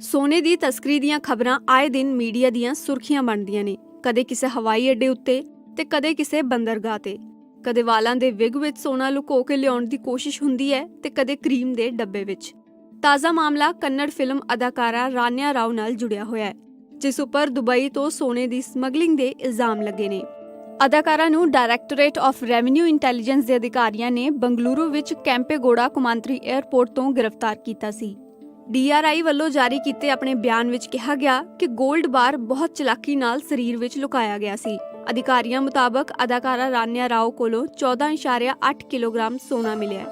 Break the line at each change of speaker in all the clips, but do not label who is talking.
ਸੋਨੇ ਦੀ ਤਸਕਰੀ ਦੀਆਂ ਖਬਰਾਂ ਆਏ ਦਿਨ ਮੀਡੀਆ ਦੀਆਂ ਸੁਰਖੀਆਂ ਬਣਦੀਆਂ ਨੇ। ਕਦੇ ਕਿਸੇ ਹਵਾਈ ਅੱਡੇ ਉੱਤੇ ਤੇ ਕਦੇ ਕਿਸੇ ਬੰਦਰਗਾਹ ਤੇ। ਕਦੇ ਵਾਲਾਂ ਦੇ ਵਿਗ ਵਿੱਚ ਸੋਨਾ ਲੁਕੋ ਕੇ ਲਿਆਉਣ ਦੀ ਕੋਸ਼ਿਸ਼ ਹੁੰਦੀ ਹੈ ਤੇ ਕਦੇ ਕਰੀਮ ਦੇ ਡੱਬੇ ਵਿੱਚ। ਤਾਜ਼ਾ ਮਾਮਲਾ ਕੰਨੜ ਫਿਲਮ ਅਦਾਕਾਰਾ ਰਾਨਿਆ ਰਾਓ ਨਾਲ ਜੁੜਿਆ ਹੋਇਆ ਹੈ, ਜਿਸ ਉੱਪਰ ਦੁਬਈ ਤੋਂ ਸੋਨੇ ਦੀ ਸਮਗਲਿੰਗ ਦੇ ਇਲਜ਼ਾਮ ਲੱਗੇ ਨੇ। ਅਦਾਕਾਰਾ ਨੂੰ ਡਾਇਰੈਕਟੋਰੇਟ ਆਫ ਰੈਵਨਿਊ ਇੰਟੈਲੀਜੈਂਸ ਦੇ ਅਧਿਕਾਰੀਆਂ ਨੇ ਬੰਗਲੁਰੂ ਵਿੱਚ ਕੈਂਪੇਗੋੜਾ ਕੁਮਾਂਤਰੀ 에ਅਰਪੋਰਟ ਤੋਂ ਗ੍ਰਿਫਤਾਰ ਕੀਤਾ ਸੀ। ਡੀਆਰਆਈ ਵੱਲੋਂ ਜਾਰੀ ਕੀਤੇ ਆਪਣੇ ਬਿਆਨ ਵਿੱਚ ਕਿਹਾ ਗਿਆ ਕਿ 골ਡ ਬਾਰ ਬਹੁਤ ਚਲਾਕੀ ਨਾਲ ਸਰੀਰ ਵਿੱਚ ਲੁਕਾਇਆ ਗਿਆ ਸੀ। ਅਧਿਕਾਰੀਆਂ ਮੁਤਾਬਕ ਅਦਾਕਾਰਾ ਰਾਨਿਆ ਰਾਓ ਕੋਲੋਂ 14.8 ਕਿਲੋਗ੍ਰਾਮ ਸੋਨਾ ਮਿਲਿਆ।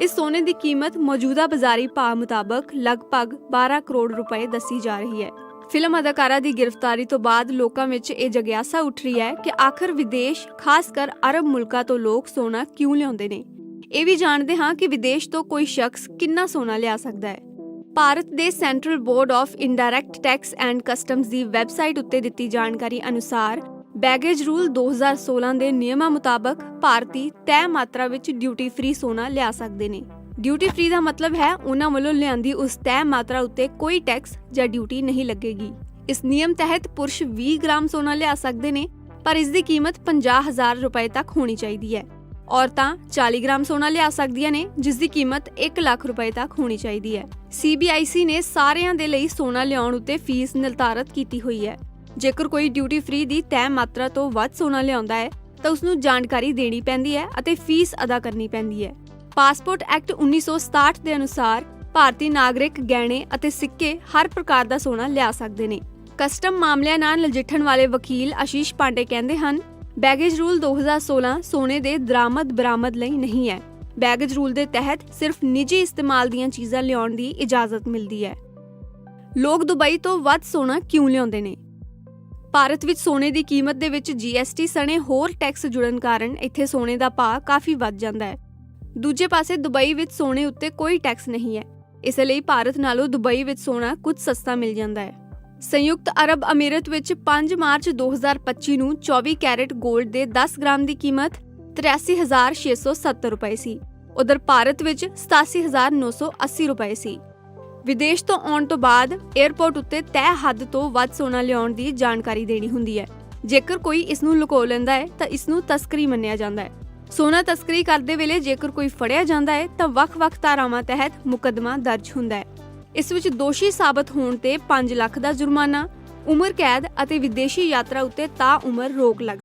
ਇਸ ਸੋਨੇ ਦੀ ਕੀਮਤ ਮੌਜੂਦਾ ਬਾਜ਼ਾਰੀ ਭਾਅ ਮੁਤਾਬਕ ਲਗਭਗ 12 ਕਰੋੜ ਰੁਪਏ ਦੱਸੀ ਜਾ ਰਹੀ ਹੈ। ਫਿਲਮ ਅਦਾਕਾਰਾ ਦੀ ਗ੍ਰਿਫਤਾਰੀ ਤੋਂ ਬਾਅਦ ਲੋਕਾਂ ਵਿੱਚ ਇਹ ਜਗਿਆਸਾ ਉੱਠ ਰਹੀ ਹੈ ਕਿ ਆਖਰ ਵਿਦੇਸ਼, ਖਾਸ ਕਰ ਅਰਬ ਮੁਲਕਾਂ ਤੋਂ ਲੋਕ ਸੋਨਾ ਕਿਉਂ ਲਿਆਉਂਦੇ ਨੇ। ਇਹ ਵੀ ਜਾਣਦੇ ਹਾਂ ਕਿ ਵਿਦੇਸ਼ ਤੋਂ ਕੋਈ ਸ਼ਖਸ ਕਿੰਨਾ ਸੋਨਾ ਲਿਆ ਸਕਦਾ ਹੈ। ਭਾਰਤ ਦੇ central board of indirect tax and customs the website ਉੱਤੇ ਦਿੱਤੀ ਜਾਣਕਾਰੀ ਅਨੁਸਾਰ ਬੈਗੇਜ ਰੂਲ 2016 ਦੇ ਨਿਯਮਾਂ ਮੁਤਾਬਕ ਭਾਰਤੀ ਤੈਅ ਮਾਤਰਾ ਵਿੱਚ ਡਿਊਟੀ ਫ੍ਰੀ ਸੋਨਾ ਲਿਆ ਸਕਦੇ ਨੇ। ਡਿਊਟੀ ਫ੍ਰੀ ਦਾ ਮਤਲਬ ਹੈ ਉਹਨਾਂ ਵੱਲੋਂ ਲਿਆਂਦੀ ਉਸ ਤੈਅ ਮਾਤਰਾ ਉੱਤੇ ਕੋਈ ਟੈਕਸ ਜਾਂ ਡਿਊਟੀ ਨਹੀਂ ਲੱਗੇਗੀ। ਇਸ ਨਿਯਮ ਤਹਿਤ ਪੁਰਸ਼ 20 ਗ੍ਰਾਮ ਸੋਨਾ ਲਿਆ ਸਕਦੇ ਨੇ, ਪਰ ਇਸ ਦੀ ਕੀਮਤ 50000 ਰੁਪਏ ਤੱਕ ਹੋਣੀ ਚਾਹੀਦੀ ਹੈ। ਔਰਤਾਂ 40 ਗ੍ਰਾਮ ਸੋਨਾ ਲਿਆ ਸਕਦੀਆਂ ਨੇ ਜਿਸ ਦੀ ਕੀਮਤ 1 ਲੱਖ ਰੁਪਏ ਤੱਕ ਹੋਣੀ ਚਾਹੀਦੀ ਹੈ। CBIC ਨੇ ਸਾਰਿਆਂ ਦੇ ਲਈ ਸੋਨਾ ਲਿਆਉਣ ਉੱਤੇ ਫੀਸ ਨਿਰਧਾਰਤ ਕੀਤੀ ਹੋਈ ਹੈ। ਜੇਕਰ ਕੋਈ ਡਿਊਟੀ ਫ੍ਰੀ ਦੀ ਤੈਅ ਮਾਤਰਾ ਤੋਂ ਵੱਧ ਸੋਨਾ ਲਿਆਉਂਦਾ ਹੈ, ਤਾਂ ਉਸ ਨੂੰ ਜਾਣਕਾਰੀ ਦੇਣੀ ਪੈਂਦੀ ਹੈ ਅਤੇ ਫੀਸ ਅਦਾ ਕਰਨੀ ਪੈਂਦੀ ਹੈ। ਪਾਸਪੋਰਟ ਐਕਟ 1967 ਦੇ ਅਨੁਸਾਰ ਭਾਰਤੀ ਨਾਗਰਿਕ, ਗਹਿਣੇ ਅਤੇ ਸਿੱਕੇ ਹਰ ਪ੍ਰਕਾਰ ਦਾ ਸੋਨਾ ਲਿਆ ਸਕਦੇ ਨੇ। ਕਸਟਮ ਮਾਮਲਿਆਂ ਨਾਲ ਨਜਿੱਠਣ ਵਾਲੇ ਵਕੀਲ ਆਸ਼ੀਸ਼ ਪਾਂਡੇ ਕਹਿੰਦੇ ਹਨ ਬੈਗੇਜ ਰੂਲ 2016 ਸੋਨੇ ਦੇ ਦਰਾਮਦ ਬਰਾਮਦ ਲਈ ਨਹੀਂ ਹੈ। ਬੈਗੇਜ ਰੂਲ ਦੇ ਤਹਿਤ ਸਿਰਫ ਨਿੱਜੀ ਇਸਤੇਮਾਲ ਦੀਆਂ ਚੀਜ਼ਾਂ ਲਿਆਉਣ ਦੀ ਇਜਾਜ਼ਤ ਮਿਲਦੀ ਹੈ। ਲੋਕ ਦੁਬਈ ਤੋਂ ਵੱਧ ਸੋਨਾ ਕਿਉਂ ਲਿਆਉਂਦੇ ਨੇ? ਭਾਰਤ ਵਿੱਚ ਸੋਨੇ ਦੀ ਕੀਮਤ ਦੇ ਵਿੱਚ GST ਸਣੇ ਹੋਰ ਟੈਕਸ ਜੁੜਨ ਕਾਰਨ ਇੱਥੇ ਸੋਨੇ ਦਾ ਭਾਅ ਕਾਫੀ ਵੱਧ ਜਾਂਦਾ ਹੈ। ਦੂਜੇ ਪਾਸੇ ਦੁਬਈ ਵਿੱਚ ਸੋਨੇ ਉੱਤੇ ਕੋਈ ਟੈਕਸ ਨਹੀਂ ਹੈ। ਇਸ ਲਈ ਭਾਰਤ ਨਾਲੋਂ ਦੁਬਈ ਵਿੱਚ ਸੋਨਾ ਕੁਝ ਸਸਤਾ ਮਿਲ ਜਾਂਦਾ ਹੈ। ਸੰਯੁਕਤ ਅਰਬ ਅਮੀਰਤ ਵਿੱਚ 5 ਮਾਰਚ 2025 ਨੂੰ 24 ਕੈਰਟ 골ਡ ਦੇ 10 ਗ੍ਰਾਮ ਦੀ ਕੀਮਤ 83670 ਰੁਪਏ ਸੀ। ਉਧਰ ਭਾਰਤ ਵਿੱਚ 87980 ਰੁਪਏ ਸੀ। ਵਿਦੇਸ਼ ਤੋਂ ਆਉਣ ਤੋਂ ਬਾਅਦ 에ਅਰਪੋਰਟ ਉੱਤੇ ਤੈਅ ਹੱਦ ਤੋਂ ਵੱਧ ਸੋਨਾ ਲਿਆਉਣ ਦੀ ਜਾਣਕਾਰੀ ਦੇਣੀ ਹੁੰਦੀ ਹੈ। ਜੇਕਰ ਕੋਈ ਇਸ ਨੂੰ ਲੁਕੋ ਲੈਂਦਾ ਹੈ, ਤਾਂ ਇਸ ਨੂੰ ਤਸਕਰੀ ਮੰਨਿਆ ਜਾਂਦਾ ਹੈ। ਸੋਨਾ ਤਸਕਰੀ ਕਰਦੇ ਵੇਲੇ ਜੇਕਰ ਕੋਈ ਫੜਿਆ ਜਾਂਦਾ ਹੈ, ਤਾਂ ਵੱਖ-ਵੱਖ ਧਾਰਾਵਾਂ ਤਹਿਤ ਮੁਕੱਦਮਾ ਦਰਜ ਹੁੰਦਾ ਹੈ। ਇਸ ਵਿੱਚ ਦੋਸ਼ੀ ਸਾਬਤ ਹੋਣ ਤੇ 5 ਲੱਖ ਦਾ ਜੁਰਮਾਨਾ, ਉਮਰ ਕੈਦ ਅਤੇ ਵਿਦੇਸ਼ੀ ਯਾਤਰਾ ਉੱਤੇ ਤਾ ਉਮਰ ਰੋਕ ਲੱਗ